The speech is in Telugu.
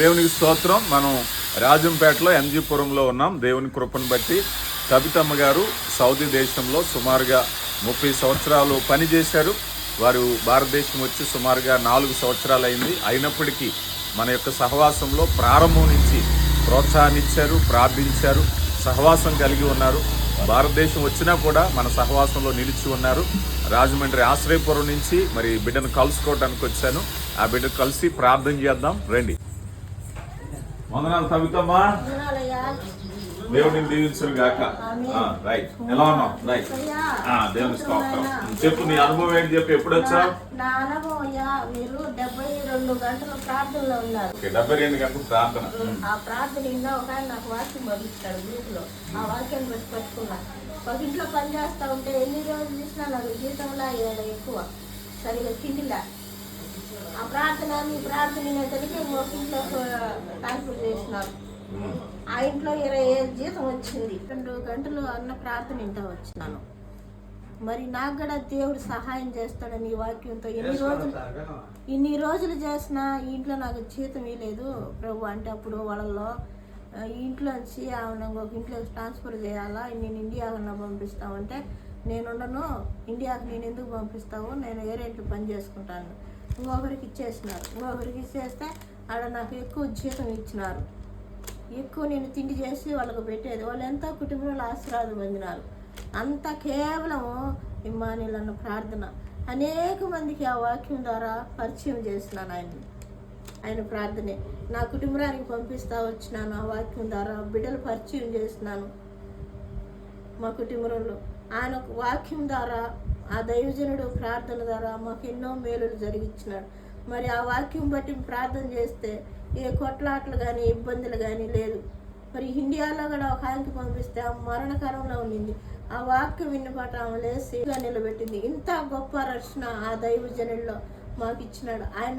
దేవునికి స్తోత్రం. మనం రాజంపేటలో ఎంజీపురంలో ఉన్నాం. దేవుని కృపను బట్టి కవితమ్మ గారు సౌదీ దేశంలో సుమారుగా ముప్పై సంవత్సరాలు పనిచేశారు వారు భారతదేశం వచ్చి సుమారుగా నాలుగు సంవత్సరాలు అయింది. అయినప్పటికీ మన యొక్క సహవాసంలో ప్రారంభం నుంచి ప్రోత్సాహాన్నిచ్చారు ప్రార్థించారు సహవాసం కలిగి ఉన్నారు. భారతదేశం వచ్చినా కూడా మన సహవాసంలో నిలిచి ఉన్నారు. రాజమండ్రి ఆశ్రయపురం నుంచి మరి బిడ్డను కలుసుకోవడానికి వచ్చాను. ఆ బిడ్డ కలిసి ప్రార్థన చేద్దాం. రండి. వందనాలు వందనాలయ్యా. దేవుడిని దీవించును గాక. రైట్. ఎలా ఉన్నావు? రైట్. దేవుని స్తోత్రం. చెప్పు నీ అనుభవం ఏంటి చెప్పు ఎప్పుడు వచ్చావు? అయ్యా మీరు డెబ్బై రెండు గంటలు ప్రార్థనలో ఉన్నారు. ఓకే, డెబ్బై రెండు గంటలు ప్రార్థన. ఆ ప్రార్థన ఇంకా ఒక ఆయన నాకు వాక్యం పంపిస్తాడు గ్రూప్లో ఆ వాక్యం బట్టి పట్టుకున్నా ఒక ఇంట్లో పని చేస్తా ఉంటే ఎన్ని రోజులు చూసినా నాకు జీతంలా ఎక్కువ. సరిగా తిండిలా. ఆ ప్రార్థన మీ ప్రార్థన వినేసరికి ఒక ఇంట్లో ట్రాన్స్ఫర్ చేసినారు. ఆ ఇంట్లో ఇరవై ఏడు జీతం వచ్చింది. రెండు గంటలు అన్న ప్రార్థన ఇంటా వచ్చినాను. మరి నాకు కూడా దేవుడు సహాయం చేస్తాడని ఈ వాక్యంతో ఎన్ని రోజులు ఇన్ని రోజులు చేసిన ఇంట్లో నాకు జీతం ఇవ్వలేదు ప్రభు అంటే అప్పుడు వాళ్ళలో ఆ, ఈ ఇంట్లోంచి ఆమె ఒక ఇంట్లోకి ట్రాన్స్ఫర్ చేయాలా? నేను ఇండియాకి పంపిస్తామంటే నేనుండను. ఇండియాకి నేను ఎందుకు పంపిస్తావు? నేను వేరే ఇంట్లో పని చేసుకుంటాను? ఇంకొకరికి ఇచ్చేసినారు ఇంకొకరికి ఇచ్చేస్తే ఆడ నాకు ఎక్కువ జీతం ఇచ్చినారు. ఎక్కువ నేను తిండి చేసి వాళ్ళకు పెట్టేది. వాళ్ళు ఎంతో కుటుంబంలో ఆశీర్వాదం పొందినారు. అంత కేవలం ఇమ్మానీలన్న ప్రార్థన. అనేక మందికి ఆ వాక్యం ద్వారా పరిచయం చేసినాను ఆయన్ని ఆయన ప్రార్థనే. నా కుటుంబానికి పంపిస్తా వచ్చినాను. ఆ వాక్యం ద్వారా బిడ్డలు పరిచయం చేసినాను మా కుటుంబంలో. ఆయన వాక్యం ద్వారా ఆ దైవజనుడు ప్రార్థన ద్వారా మాకు ఎన్నో మేలులు జరిగించినాడు మరి ఆ వాక్యం బట్టి ప్రార్థన చేస్తే ఏ కొట్లాట్లు కానీ ఇబ్బందులు కానీ లేదు. మరి ఇండియాలో కూడా ఒక ఆయనకి పంపిస్తే ఆ మరణకరంలో ఉండింది. ఆ వాక్యం విన్నపాట ఆమె లేసి నిలబెట్టింది. ఇంత గొప్ప రచన ఆ దైవజనుల్లో మాకు ఇచ్చినాడు. ఆయన